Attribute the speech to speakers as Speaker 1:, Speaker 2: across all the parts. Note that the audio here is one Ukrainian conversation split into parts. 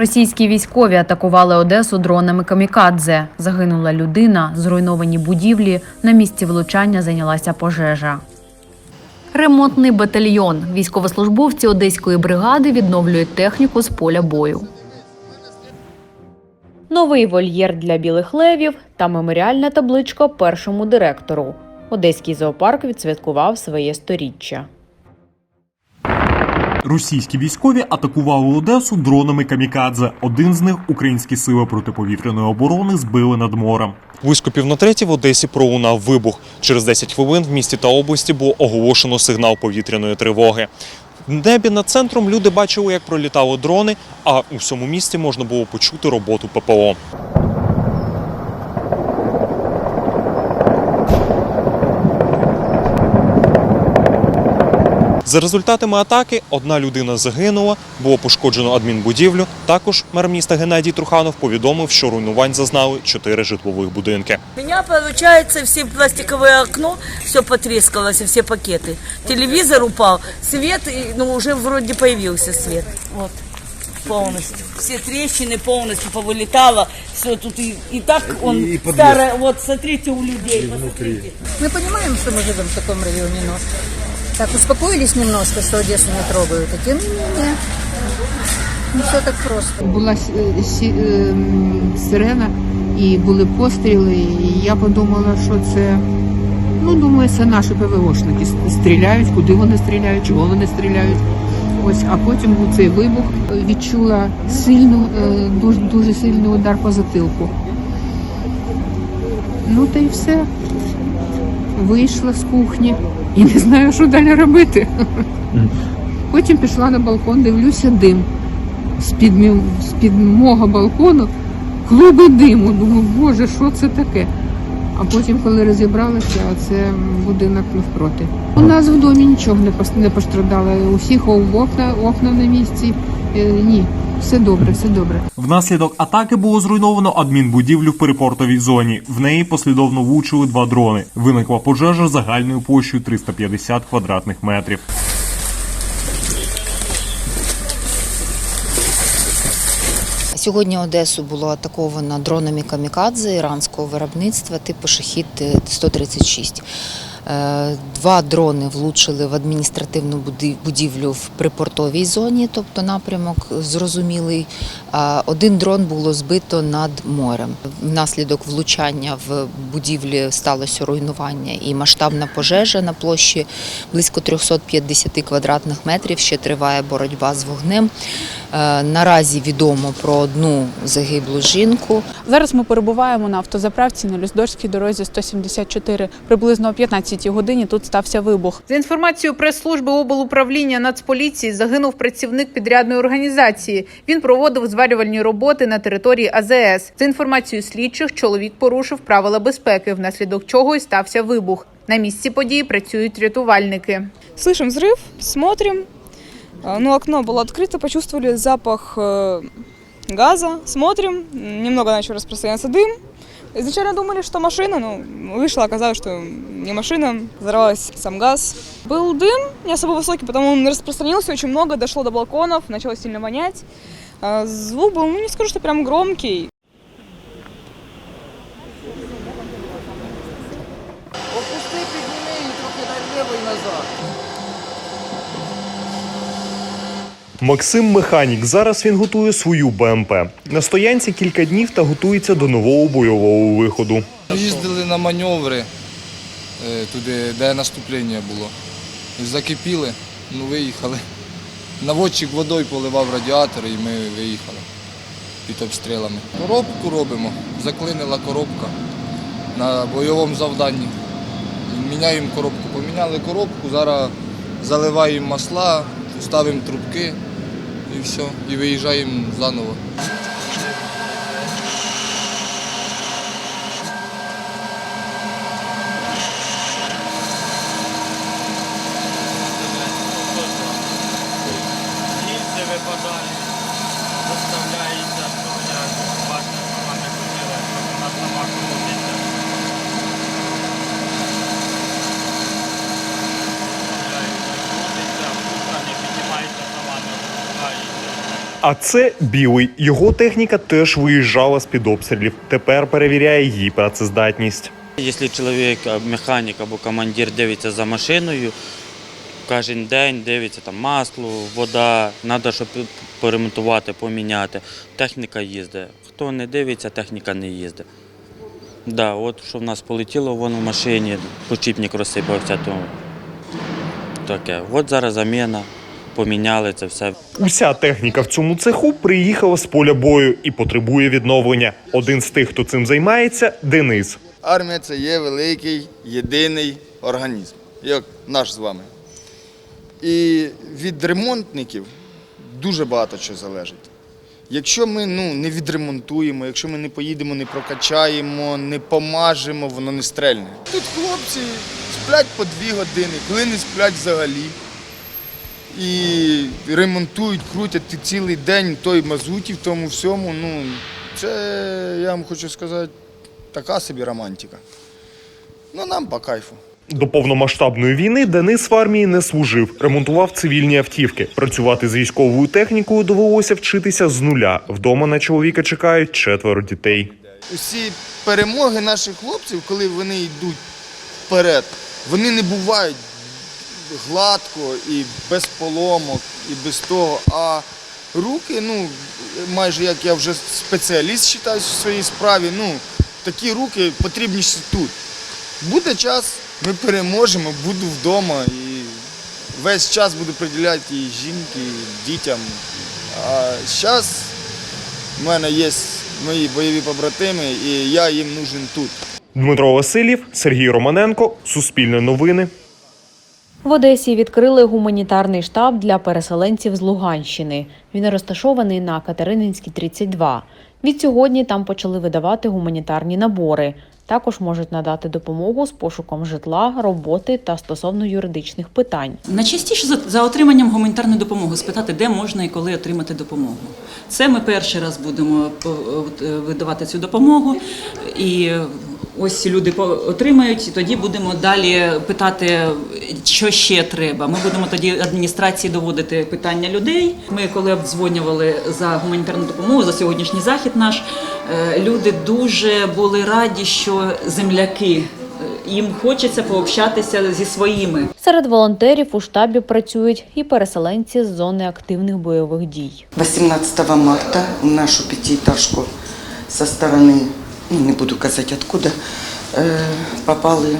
Speaker 1: Російські військові атакували Одесу дронами камікадзе. Загинула людина, зруйновані будівлі. На місці влучання зайнялася пожежа. Ремонтний батальйон. Військовослужбовці одеської бригади відновлюють техніку з поля бою. Новий вольєр для білих левів та меморіальна табличка першому директору. Одеський зоопарк відсвяткував своє сторіччя.
Speaker 2: Російські військові атакували Одесу дронами камікадзе. Один з них українські сили протиповітряної оборони збили над морем. Близько пів на третій в Одесі пролунав вибух. Через 10 хвилин в місті та області було оголошено сигнал повітряної тривоги. В небі над центром люди бачили, як пролітали дрони, а у всьому місті можна було почути роботу ППО. За результатами атаки одна людина загинула, було пошкоджено адмінбудівлю. Також мер міста Геннадій Труханов повідомив, що руйнувань зазнали чотири житлових будинки.
Speaker 3: У меня получается все пластиковое окно, все потрескалось, все пакеты. Телевизор упал, свет, и, ну уже вроде появился свет. Вот полностью. Все трещины полностью повылетало. Все тут и, и так он старое. Вот смотрите у людей. посмотрите.
Speaker 4: Мы понимаем, что мы живем в таком районе, но так успокоились немножко, что Одессу не трогают. И тем не менее, не все так просто.
Speaker 5: була сі- ем, сирена і були постріли. І я подумала, що це ну думаю, це наші ПВОшники стріляють, куди вони стріляють, чого вони стріляють. Ось, а потім був цей вибух. Відчула сильну, е, дуже, дуже сильний удар по затилку. Ну та й все. Вийшла з кухні і не знаю, що далі робити. Потім пішла на балкон, дивлюся дим з-під, з-під мого балкону клуби диму. Думаю, боже, що це таке? А потім, коли розібралася, це будинок навпроти. У нас в домі нічого не пос- не пострадало. У всіх окна, окна на місці. Е, ні, все добре, все добре.
Speaker 2: Внаслідок атаки було зруйновано адмінбудівлю в перепортовій зоні. В неї послідовно влучили два дрони. Виникла пожежа загальною площею 350 квадратних метрів.
Speaker 6: Сьогодні Одесу було атаковано дронами камікадзе іранського виробництва типу шахід 136. Е, два дрони влучили в адміністративну будівлю в припортовій зоні, тобто напрямок зрозумілий. Один дрон було збито над морем. Внаслідок влучання в будівлі сталося руйнування і масштабна пожежа на площі близько 350 квадратних метрів. Ще триває боротьба з вогнем. Е, наразі відомо про одну загиблу жінку.
Speaker 7: Зараз ми перебуваємо на автозаправці на Люздорській дорозі 174, приблизно 15 12 годині тут стався вибух. За інформацією прес-служби облуправління Нацполіції загинув працівник підрядної організації. Він проводив зварювальні роботи на території АЗС. За інформацією слідчих, чоловік порушив правила безпеки, внаслідок чого і стався вибух. На місці події працюють рятувальники.
Speaker 8: Слышим зрив, смотрим. Ну, окно було відкрите, почувствовали запах э, газа, смотрим. Немного начал распространяться дым. Изначально думали, что машина, но вышло, оказалось, что не машина, взорвался сам газ. Был дым, не особо высокий, потому он распространился очень много, дошло до балконов, начало сильно вонять. А Звук был, ну не скажу, что прям громкий,
Speaker 2: Максим механік. Зараз він готує свою БМП. На стоянці кілька днів та готується до нового бойового виходу.
Speaker 9: Їздили на маневри е, туди, де наступлення було. Закипіли, ну виїхали. Наводчик водою поливав радіатор і ми виїхали під обстрілами. Коробку робимо, заклинила коробка на бойовому завданні. Міняємо коробку. Поміняли коробку, зараз заливаємо масла, ставимо трубки і все. І виїжджаємо заново.
Speaker 2: А це білий. Його техніка теж виїжджала з під обстрілів. Тепер перевіряє її працездатність.
Speaker 10: Якщо чоловік, механік або командир дивиться за машиною, кожен день дивиться там масло, вода, треба, щоб поремонтувати, поміняти. Техніка їздить. Хто не дивиться, техніка не їздить. Да, от що в нас полетіло воно в машині, почіпник розсипався, то таке. От зараз заміна, поміняли це все.
Speaker 2: Уся техніка в цьому цеху приїхала з поля бою і потребує відновлення. Один з тих, хто цим займається, Денис.
Speaker 11: Армія це є великий єдиний організм, як наш з вами. І від ремонтників дуже багато чого залежить. Якщо ми ну, не відремонтуємо, якщо ми не поїдемо, не прокачаємо, не помажемо, воно не стрельне. Тут хлопці сплять по дві години, коли не сплять взагалі. І ремонтують, крутять цілий день той мазуті в тому всьому. Ну, це, я вам хочу сказати, така собі романтика. Ну, нам по кайфу.
Speaker 2: До повномасштабної війни Денис в армії не служив, ремонтував цивільні автівки. Працювати з військовою технікою довелося вчитися з нуля. Вдома на чоловіка чекають четверо дітей.
Speaker 11: Усі перемоги наших хлопців, коли вони йдуть вперед, вони не бувають гладко і без поломок, і без того. А руки, ну, майже як я вже спеціаліст вважаю в своїй справі, ну, такі руки потрібніші тут. Буде час, ми переможемо, буду вдома і весь час буду приділяти і жінки, і дітям. А зараз в мене є мої бойові побратими, і я їм нужен тут.
Speaker 2: Дмитро Васильєв, Сергій Романенко, Суспільне новини.
Speaker 1: В Одесі відкрили гуманітарний штаб для переселенців з Луганщини. Він розташований на Катерининській 32. Відсьогодні там почали видавати гуманітарні набори. Також можуть надати допомогу з пошуком житла, роботи та стосовно юридичних питань.
Speaker 12: Найчастіше за, отриманням гуманітарної допомоги спитати, де можна і коли отримати допомогу. Це ми перший раз будемо по- е, видавати цю допомогу. І ось люди по- отримають, і тоді будемо далі питати, що ще треба. Ми будемо тоді адміністрації доводити питання людей. Ми коли обдзвонювали за гуманітарну допомогу, за сьогоднішній захід наш, е, люди дуже були раді, що земляки. е, Їм хочеться пообщатися зі своїми.
Speaker 1: Серед волонтерів у штабі працюють і переселенці з зони активних бойових дій.
Speaker 13: 18 марта в нашу пятиэтажку со стороны, ну, не буду казать откуда, э, попали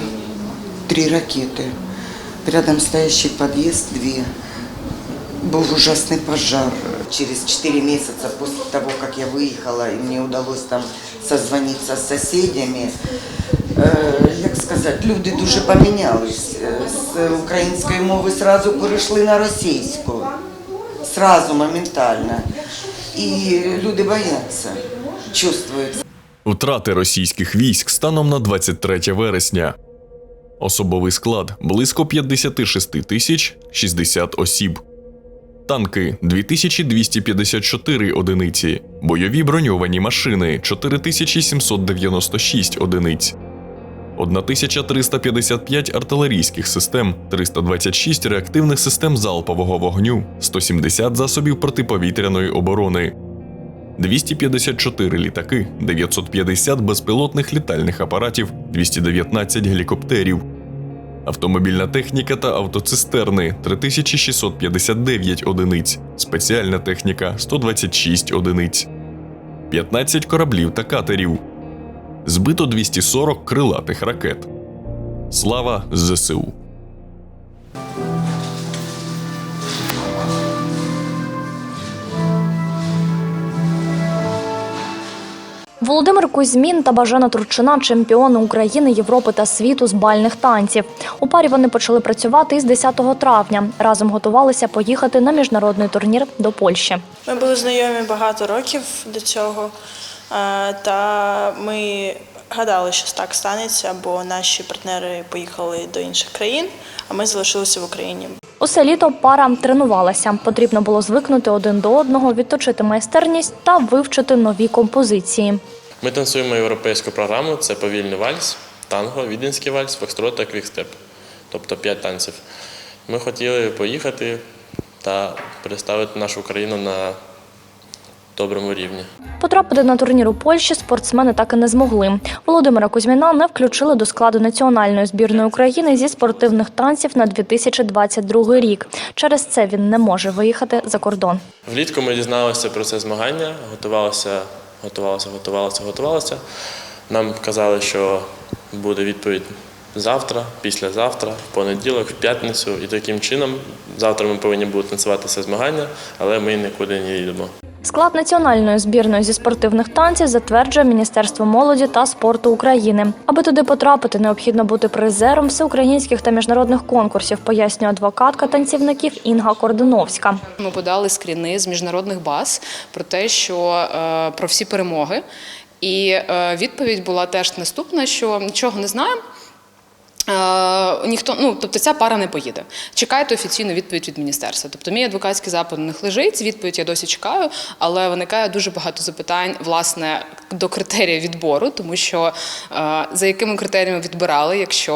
Speaker 13: три ракеты. Рядом стоящий подъезд две. Был ужасный пожар. Через 4 месяца после того, как я выехала, и мне удалось там созвониться с соседями, е, як сказати, люди дуже помінялись. Е, З української мови сразу перейшли на російську. Сразу, моментально. І люди бояться, чувствують.
Speaker 14: Втрати російських військ станом на 23 вересня. Особовий склад близько 56 тисяч 60 осіб. Танки 2254 одиниці. Бойові броньовані машини 4796 одиниць. 1355 артилерійських систем, 326 реактивних систем залпового вогню, 170 засобів протиповітряної оборони, 254 літаки, 950 безпілотних літальних апаратів, 219 гелікоптерів, автомобільна техніка та автоцистерни 3659 одиниць, спеціальна техніка 126 одиниць, 15 кораблів та катерів, збито 240 крилатих ракет. Слава ЗСУ!
Speaker 15: Володимир Кузьмін та Бажана Турчина чемпіони України, Європи та світу з бальних танців. У парі вони почали працювати із 10 травня. Разом готувалися поїхати на міжнародний турнір до Польщі.
Speaker 16: Ми були знайомі багато років до цього, та ми гадали, що так станеться, бо наші партнери поїхали до інших країн, а ми залишилися в Україні.
Speaker 15: Усе літо пара тренувалася. Потрібно було звикнути один до одного, відточити майстерність та вивчити нові композиції.
Speaker 17: Ми танцюємо європейську програму, це повільний вальс, танго, віденський вальс, фокстрот та квікстеп. Тобто п'ять танців. Ми хотіли поїхати та представити нашу країну на доброму рівні.
Speaker 15: Потрапити на турнір у Польщі спортсмени так і не змогли. Володимира Кузьміна не включили до складу національної збірної України зі спортивних танців на 2022 рік. Через це він не може виїхати за кордон.
Speaker 17: Влітку ми дізналися про це змагання, готувалися, готувалися, готувалися, готувалися. Нам казали, що буде відповідь завтра, післязавтра, в понеділок, в п'ятницю. І таким чином завтра ми повинні будуть танцюватися змагання, але ми нікуди не їдемо.
Speaker 15: Склад національної збірної зі спортивних танців затверджує Міністерство молоді та спорту України. Аби туди потрапити, необхідно бути призером всеукраїнських та міжнародних конкурсів, пояснює адвокатка танцівників Інга Кордуновська.
Speaker 18: Ми подали скріни з міжнародних баз про те, що е, про всі перемоги. І е, відповідь була теж наступна: що нічого не знаємо. Е, ніхто, ну тобто ця пара не поїде. Чекайте офіційну відповідь від міністерства. Тобто, мій адвокатський запит них лежить. Відповідь я досі чекаю, але виникає дуже багато запитань власне до критерія відбору, тому що е, за якими критеріями відбирали, якщо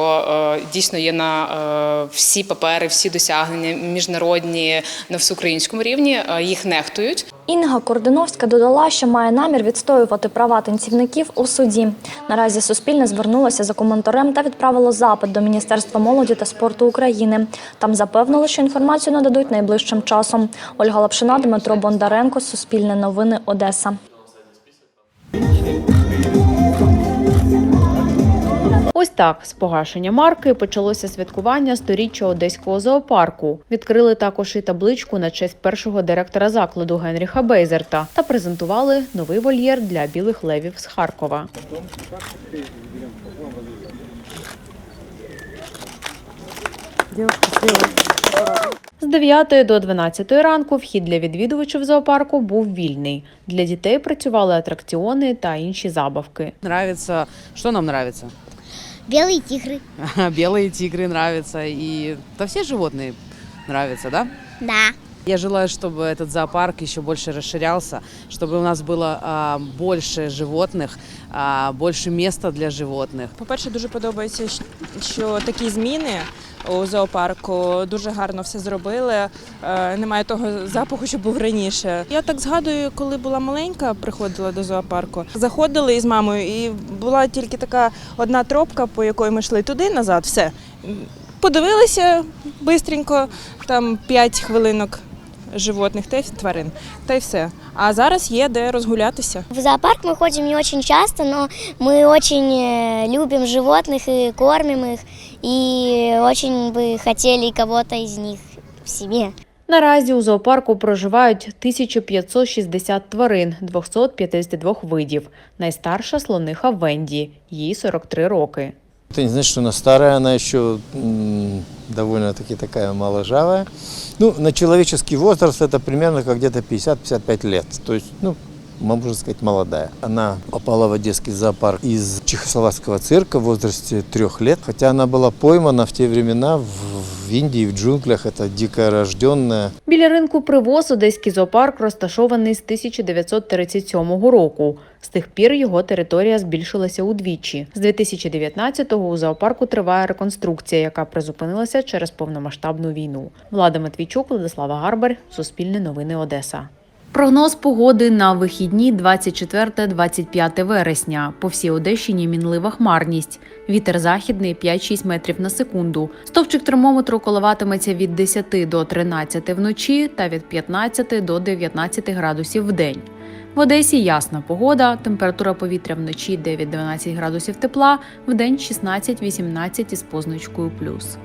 Speaker 18: е, дійсно є на всі папери, всі досягнення міжнародні на всеукраїнському рівні, їх нехтують.
Speaker 15: Інга Кординовська додала, що має намір відстоювати права танцівників у суді. Наразі Суспільне звернулося за коментарем та відправило запит до Міністерства молоді та спорту України. Там запевнили, що інформацію нададуть найближчим часом. Ольга Лапшина, Дмитро Бондаренко, Суспільне новини, Одеса.
Speaker 1: Ось так з погашення марки почалося святкування сторіччя одеського зоопарку. Відкрили також і табличку на честь першого директора закладу Генріха Бейзерта та презентували новий вольєр для білих левів з Харкова. З 9 до 12 ранку вхід для відвідувачів зоопарку був вільний. Для дітей працювали атракціони та інші забавки.
Speaker 19: Нравится, что нам нравится?
Speaker 20: Белые тигры.
Speaker 19: Белые тигры нравятся, и да все животные нравятся, да?
Speaker 20: Да.
Speaker 19: Я желаю, чтобы этот зоопарк еще больше расширялся, чтобы у нас было а, больше животных, а, больше места для животных.
Speaker 21: По-перше, дуже подобається, щ- що такі зміни у зоопарку дуже гарно все зробили. Е, Немає того запаху, що був раніше. Я так згадую, коли була маленька, приходила до зоопарку. Заходили із мамою, і була тільки така одна тропка, по якої ми йшли туди назад. Все. Подивилися швидко, там 5 хвилинок животних та й тварин, та й все. А зараз є де розгулятися.
Speaker 20: В зоопарк мы ходим не очень часто, но мы очень э, любим животных и кормим их. И очень бы хотели кого-то из них в себе.
Speaker 1: Наразі у зоопарку проживають 1560 тварин 252 видів. Найстарша слониха Венді, їй 43 роки.
Speaker 22: Это не значит, что она старая, она еще довольно-таки такая моложавая. Ну, на человеческий возраст это примерно как где-то 50-55 лет. То ну, можно сказать, молодая. Она попала в Одесский зоопарк из чехословацкого цирка в возрасте трех лет. Хотя она была поймана в те времена в, в Индии, в джунглях. Это дикорожденная.
Speaker 1: Біля ринку привоз Одеський зоопарк розташований з 1937 року. З тих пір його територія збільшилася удвічі. З 2019-го у зоопарку триває реконструкція, яка призупинилася через повномасштабну війну. Влада Матвійчук, Владислава Гарбар, Суспільне новини Одеса. Прогноз погоди на вихідні 24-25 вересня. По всій Одещині мінлива хмарність. Вітер західний 5-6 метрів на секунду. Стовпчик термометру коливатиметься від 10 до 13 вночі та від 15 до 19 градусів в день. В Одесі ясна погода, температура повітря вночі 9-12 градусів тепла, вдень 16-18 із позначкою плюс.